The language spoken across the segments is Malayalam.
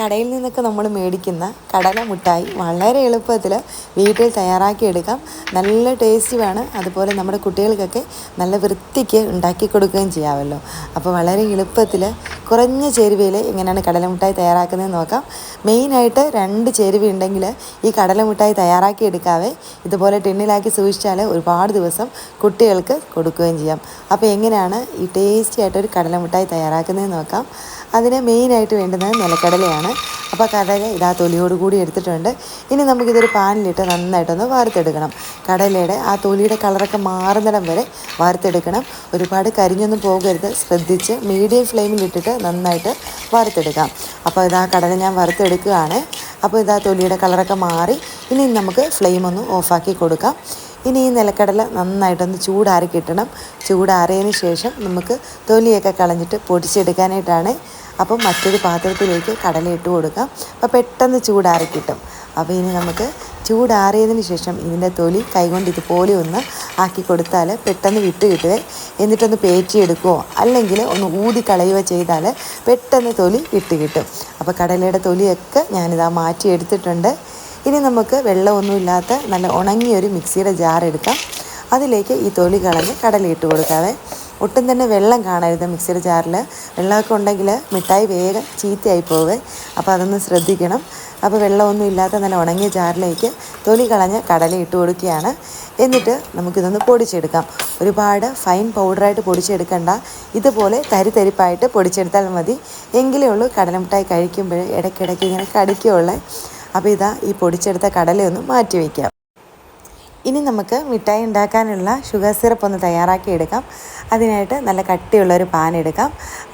കടയിൽ നിന്നൊക്കെ നമ്മൾ മേടിക്കുന്ന കടല മുട്ടായി വളരെ എളുപ്പത്തിൽ വീട്ടിൽ തയ്യാറാക്കിയെടുക്കാം നല്ല ടേസ്റ്റുമാണ് അതുപോലെ നമ്മുടെ കുട്ടികൾക്കൊക്കെ നല്ല വൃത്തിക്ക് ഉണ്ടാക്കി കൊടുക്കുകയും ചെയ്യാമല്ലോ. അപ്പോൾ വളരെ എളുപ്പത്തിൽ കുറഞ്ഞ ചേരുവയിൽ എങ്ങനെയാണ് കടല മുട്ടായി തയ്യാറാക്കുന്നതെന്ന് നോക്കാം. മെയിനായിട്ട് രണ്ട് ചേരുവ ഉണ്ടെങ്കിൽ ഈ കടല മുട്ടായി തയ്യാറാക്കി എടുക്കാവേ ഇതുപോലെ ടിന്നിലാക്കി സൂക്ഷിച്ചാൽ ഒരുപാട് ദിവസം കുട്ടികൾക്ക് കൊടുക്കുകയും ചെയ്യാം. അപ്പോൾ എങ്ങനെയാണ് ഈ ടേസ്റ്റി ആയിട്ടൊരു കടല മുട്ടായി തയ്യാറാക്കുന്നതെന്ന് നോക്കാം. അതിന് മെയിനായിട്ട് വേണ്ടുന്നത് നിലക്കടലയാണ്. അപ്പോൾ കടല ഇതാ തൊലിയോട് കൂടി എടുത്തിട്ടുണ്ട്. ഇനി നമുക്കിതൊരു പാനിലിട്ട് നന്നായിട്ടൊന്ന് വാർത്തെടുക്കണം കടലയുടെ ആ തൊലിയുടെ കളറൊക്കെ മാറുന്നിടം വരെ വാർത്തെടുക്കണം ഒരുപാട് കരിഞ്ഞൊന്നും പോകരുത്. ശ്രദ്ധിച്ച് മീഡിയം ഫ്ലെയിമിലിട്ടിട്ട് നന്നായിട്ട് വാർത്തെടുക്കാം അപ്പോൾ ഇതാ കടല ഞാൻ വറുത്തെടുക്കുകയാണ്. അപ്പോൾ ഇതാ തൊലിയുടെ കളറൊക്കെ മാറി. ഇനി നമുക്ക് ഫ്ലെയിം ഒന്ന് ഓഫാക്കി കൊടുക്കാം. ഇനി ഈ നിലക്കടല നന്നായിട്ടൊന്ന് ചൂടാറി കിട്ടണം. ചൂടാറിയതിന് ശേഷം നമുക്ക് തൊലിയൊക്കെ കളഞ്ഞിട്ട് പൊടിച്ചെടുക്കാനായിട്ടാണ് അപ്പം മറ്റൊരു പാത്രത്തിലേക്ക് കടല ഇട്ട് കൊടുക്കാം. അപ്പോൾ പെട്ടെന്ന് ചൂടാറി കിട്ടും. അപ്പോൾ ഇനി നമുക്ക് ചൂടാറിയതിന് ശേഷം ഇതിന്റെ തൊലി കൈകൊണ്ട് ഇതുപോലെ ഒന്ന് ആക്കി കൊടുത്താൽ പെട്ടെന്ന് വിട്ട് കിട്ടുവേ. എന്നിട്ടൊന്ന് പേറ്റിയെടുക്കുകയോ അല്ലെങ്കിൽ ഒന്ന് ഊതി കളയുകയോ ചെയ്താൽ പെട്ടെന്ന് തൊലി വിട്ട് കിട്ടും. അപ്പോൾ കടലയുടെ തൊലിയൊക്കെ ഞാനിതാ മാറ്റി എടുത്തിട്ടുണ്ട് ഇനി നമുക്ക് വെള്ളമൊന്നുമില്ലാത്ത നല്ല ഉണങ്ങിയൊരു മിക്സിയുടെ ജാർ എടുക്കാം. അതിലേക്ക് ഈ തൊലി കളഞ്ഞ് കടലയിട്ട് കൊടുക്കാവേ. ഒട്ടും തന്നെ വെള്ളം കാണരുത് മിക്സിയുടെ ജാറിൽ വെള്ളമൊക്കെ ഉണ്ടെങ്കിൽ മിഠായി വേഗം ചീത്തയായി പോവേ. അപ്പോൾ അതൊന്ന് ശ്രദ്ധിക്കണം. അപ്പോൾ വെള്ളമൊന്നും ഇല്ലാത്ത നല്ല ഉണങ്ങിയ ജാറിലേക്ക് തൊലി കളഞ്ഞ് കടല ഇട്ട് കൊടുക്കുകയാണ്. എന്നിട്ട് നമുക്കിതൊന്ന് പൊടിച്ചെടുക്കാം. ഒരുപാട് ഫൈൻ പൗഡറായിട്ട് പൊടിച്ചെടുക്കണ്ട. ഇതുപോലെ തരി തരിപ്പായിട്ട് പൊടിച്ചെടുത്താൽ മതി. എങ്കിലേ ഉള്ളൂ കടലമിഠായി കഴിക്കുമ്പോൾ ഇടയ്ക്കിടയ്ക്ക് ഇങ്ങനെ കടിക്കുകയുള്ളേ അപ്പോൾ ഇതാ ഈ പൊടിച്ചെടുത്ത കടലയൊന്ന് മാറ്റി വയ്ക്കാം ഇനി നമുക്ക് മിഠായി ഉണ്ടാക്കാനുള്ള ഷുഗർ സിറപ്പ് ഒന്ന് തയ്യാറാക്കി എടുക്കാം. അതിനായിട്ട് നല്ല കട്ടിയുള്ളൊരു പാൻ എടുക്കാം.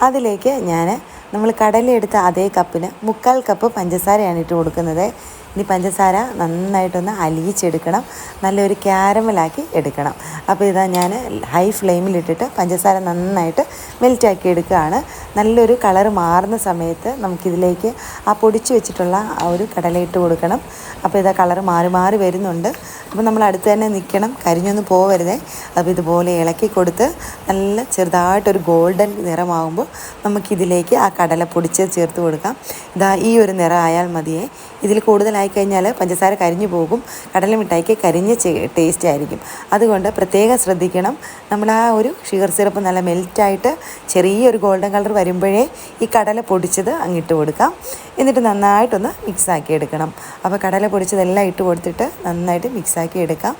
അതിലേക്ക് ഞാൻ നമ്മൾ കടല എടുത്ത അതേ കപ്പിന് മുക്കാൽ കപ്പ് പഞ്ചസാരയാണ് ഇട്ട് കൊടുക്കുന്നത്. ഇനി പഞ്ചസാര നന്നായിട്ടൊന്ന് അലിയിച്ചെടുക്കണം. നല്ലൊരു ക്യാരമലാക്കി എടുക്കണം. അപ്പോൾ ഇതാ ഞാൻ ഹൈ ഫ്ലെയിമിലിട്ടിട്ട് പഞ്ചസാര നന്നായിട്ട് മെൽറ്റാക്കി എടുക്കുകയാണ്. നല്ലൊരു കളറ് മാറുന്ന സമയത്ത് നമുക്കിതിലേക്ക് ആ പൊടിച്ച് വെച്ചിട്ടുള്ള ആ ഒരു കടല ഇട്ട് കൊടുക്കണം. അപ്പോൾ ഇതാ കളറ് മാറി മാറി വരുന്നുണ്ട്. അപ്പോൾ നമ്മൾ അടുത്ത് തന്നെ നിൽക്കണം. കരിഞ്ഞൊന്നും പോവരുതേ. അപ്പോൾ ഇതുപോലെ ഇളക്കി കൊടുത്ത് നല്ല ചെറുതായിട്ടൊരു ഗോൾഡൻ നിറമാകുമ്പോൾ നമുക്കിതിലേക്ക് ആ കടല പൊടിച്ച് ചേർത്ത് കൊടുക്കാം. ഇതാ ഈ ഒരു നിറം ആയാൽ മതിയേ. ഇതിൽ കൂടുതലായി കഴിഞ്ഞാൽ പഞ്ചസാര കരിഞ്ഞു പോകും. കടല മിഠായിക്ക് കരിഞ്ഞ ടേസ്റ്റ് ആയിരിക്കും. അതുകൊണ്ട് പ്രത്യേകം ശ്രദ്ധിക്കണം. നമ്മൾ ആ ഒരു ഷുഗർ സിറപ്പ് നല്ല മെൽറ്റായിട്ട് ചെറിയൊരു ഗോൾഡൻ കളർ വരുമ്പോഴേ ഈ കടല പൊടിച്ചത് അങ്ങിട്ട് കൊടുക്കാം. എന്നിട്ട് നന്നായിട്ടൊന്ന് മിക്സാക്കി എടുക്കണം. അപ്പോൾ കടല പൊടിച്ചതെല്ലാം ഇട്ട് കൊടുത്തിട്ട് നന്നായിട്ട് മിക്സാക്കി എടുക്കാം.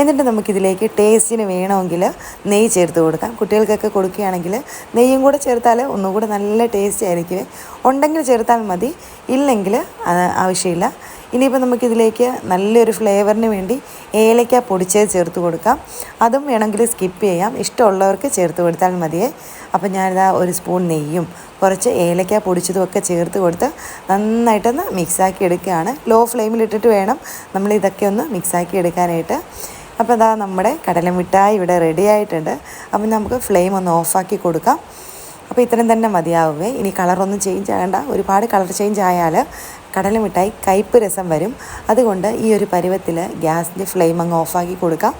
എന്നിട്ട് നമുക്കിതിലേക്ക് ടേസ്റ്റിന് വേണമെങ്കിൽ നെയ്യ് ചേർത്ത് കൊടുക്കാം. കുട്ടികൾക്കൊക്കെ കൊടുക്കുകയാണെങ്കിൽ നെയ്യും കൂടെ ചേർത്താൽ ഒന്നുകൂടെ നല്ല ടേസ്റ്റ് ആയിരിക്കും ഉണ്ടെങ്കിൽ ചേർത്താൽ മതി. ഇല്ലെങ്കിൽ ആവശ്യമില്ല. ഇനിയിപ്പോൾ നമുക്കിതിലേക്ക് നല്ലൊരു ഫ്ലേവറിന് വേണ്ടി ഏലക്ക പൊടിച്ചത് ചേർത്ത് കൊടുക്കാം. അതും വേണമെങ്കിൽ സ്കിപ്പ് ചെയ്യാം. ഇഷ്ടമുള്ളവർക്ക് ചേർത്ത് കൊടുത്താൽ മതിയേ. അപ്പം ഞാനിതാ ഒരു സ്പൂൺ നെയ്യും കുറച്ച് ഏലക്ക പൊടിച്ചതുമൊക്കെ ചേർത്ത് കൊടുത്ത് നന്നായിട്ടൊന്ന് മിക്സാക്കി എടുക്കുകയാണ്. ലോ ഫ്ലെയിമിലിട്ടിട്ട് വേണം നമ്മൾ ഇതൊക്കെ ഒന്ന് മിക്സാക്കി എടുക്കാനായിട്ട്. അപ്പോൾ അതാ നമ്മുടെ കടലമിഠായി ഇവിടെ റെഡി ആയിട്ടുണ്ട്. അപ്പം നമുക്ക് ഫ്ലെയിം ഒന്ന് ഓഫാക്കി കൊടുക്കാം. അപ്പോൾ ഇത്രയും തന്നെ മതിയാവുമേ ഇനി കളറൊന്നും ചേഞ്ച് ആകണ്ട. ഒരുപാട് കളർ ചേഞ്ച് ആയാൽ കടല മിഠായി കയ്പ്പ് രസം വരും. അതുകൊണ്ട് ഈ ഒരു പരുവത്തിൽ ഗ്യാസിന്റെ ഫ്ലെയിം അങ്ങ് ഓഫാക്കി കൊടുക്കാം.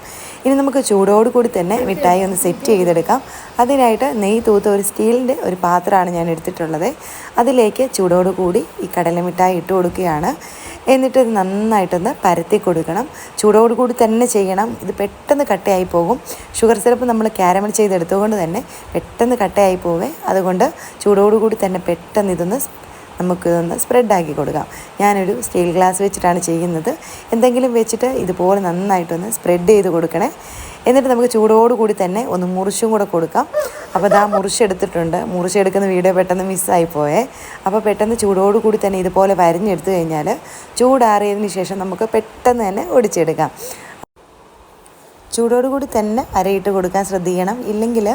ഇനി നമുക്ക് ചൂടോട് കൂടി തന്നെ മിഠായി ഒന്ന് സെറ്റ് ചെയ്തെടുക്കാം. അതിനായിട്ട് നെയ്യ് തൂത്ത ഒരു സ്റ്റീലിന്റെ ഒരു പാത്രമാണ് ഞാൻ എടുത്തിട്ടുള്ളത്. അതിലേക്ക് ചൂടോട് കൂടി ഈ കടല മിഠായി ഇട്ട് കൊടുക്കുകയാണ്. എന്നിട്ട് ഇത് നന്നായിട്ടൊന്ന് പരത്തി കൊടുക്കണം. ചൂടോട് കൂടി തന്നെ ചെയ്യണം. ഇത് പെട്ടെന്ന് കട്ടയായി പോകും. ഷുഗർ സിറപ്പ് നമ്മൾ ക്യാരമൽ ചെയ്തെടുത്തുകൊണ്ട് തന്നെ പെട്ടെന്ന് കട്ടയായി പോവേ. അതുകൊണ്ട് ചൂടോട് കൂടി തന്നെ പെട്ടെന്ന് ഇതൊന്ന് നമുക്ക് ഒന്ന് സ്പ്രെഡാക്കി കൊടുക്കാം. ഞാനൊരു സ്റ്റീൽ ഗ്ലാസ് വെച്ചിട്ടാണ് ചെയ്യുന്നത്. എന്തെങ്കിലും വെച്ചിട്ട് ഇതുപോലെ നന്നായിട്ടൊന്ന് സ്പ്രെഡ് ചെയ്ത് കൊടുക്കണേ. എന്നിട്ട് നമുക്ക് ചൂടോടുകൂടി തന്നെ ഒന്ന് മുറിച്ചും കൂടെ കൊടുക്കാം. അപ്പോൾ ഇതാ മുറിച്ചെടുത്തിട്ടുണ്ട് മുറിച്ചെടുക്കുന്ന വീഡിയോ പെട്ടെന്ന് മിസ്സായി പോയേ. അപ്പോൾ പെട്ടെന്ന് ചൂടോടുകൂടി തന്നെ ഇതുപോലെ വരിഞ്ഞെടുത്തു കഴിഞ്ഞാൽ ചൂടാറിയതിന് ശേഷം നമുക്ക് പെട്ടെന്ന് തന്നെ ഒടിച്ചെടുക്കാം. ചൂടോടുകൂടി തന്നെ അരയിട്ട് കൊടുക്കാൻ ശ്രദ്ധിക്കണം. ഇല്ലെങ്കിൽ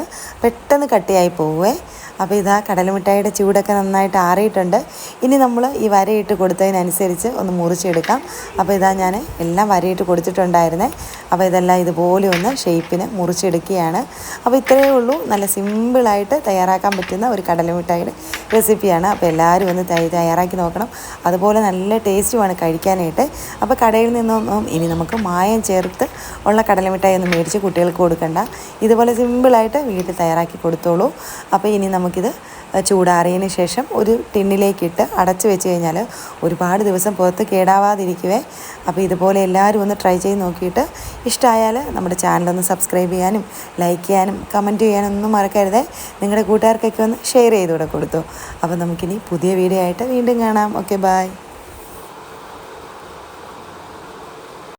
പെട്ടെന്ന് കട്ടിയായി പോവേ. അപ്പോൾ ഇതാ കടലമിഠായിയുടെ ചൂടൊക്കെ നന്നായിട്ട് ആറിയിട്ടുണ്ട്. ഇനി നമ്മൾ ഈ വരയിട്ട് കൊടുത്തതിനനുസരിച്ച് ഒന്ന് മുറിച്ചെടുക്കാം. അപ്പോൾ ഇതാ ഞാൻ എല്ലാം വരയിട്ട് കൊടുത്തിട്ടുണ്ടായിരുന്നേ. അപ്പോൾ ഇതെല്ലാം ഇതുപോലെ ഒന്ന് ഷേപ്പിന് മുറിച്ചെടുക്കുകയാണ്. അപ്പോൾ ഇത്രയേ ഉള്ളൂ. നല്ല സിമ്പിളായിട്ട് തയ്യാറാക്കാൻ പറ്റുന്ന ഒരു കടലമിഠായിയുടെ റെസിപ്പിയാണ്. അപ്പോൾ എല്ലാവരും ഒന്ന് തയ്യാറാക്കി നോക്കണം. അതുപോലെ നല്ല ടേസ്റ്റുമാണ് കഴിക്കാനായിട്ട്. അപ്പോൾ കടയിൽ നിന്നൊന്നും ഇനി നമുക്ക് മായം ചേർത്ത് ഉള്ള കടലമിഠായി ഒന്നും മേടിച്ച് കുട്ടികൾക്ക് കൊടുക്കണ്ട. ഇതുപോലെ സിമ്പിളായിട്ട് വീട്ടിൽ തയ്യാറാക്കി കൊടുത്തോളൂ. അപ്പോൾ ഇനി നമുക്കിത് ചൂടാറിയതിന് ശേഷം ഒരു ടിന്നിലേക്കിട്ട് അടച്ച് വെച്ച് കഴിഞ്ഞാൽ ഒരുപാട് ദിവസം പുറത്ത് കേടാവാതിരിക്കുവേ. അപ്പോൾ ഇതുപോലെ എല്ലാവരും ഒന്ന് ട്രൈ ചെയ്ത് നോക്കിയിട്ട് ഇഷ്ടമായാൽ നമ്മുടെ ചാനലൊന്ന് സബ്സ്ക്രൈബ് ചെയ്യാനും ലൈക്ക് ചെയ്യാനും കമന്റ് ചെയ്യാനും ഒന്നും മറക്കരുതേ. നിങ്ങളുടെ കൂട്ടുകാർക്കൊക്കെ ഒന്ന് ഷെയർ ചെയ്തുകൂടെ കൊടുത്തു. അപ്പോൾ നമുക്കിനി പുതിയ വീഡിയോ ആയിട്ട് വീണ്ടും കാണാം. Okay bye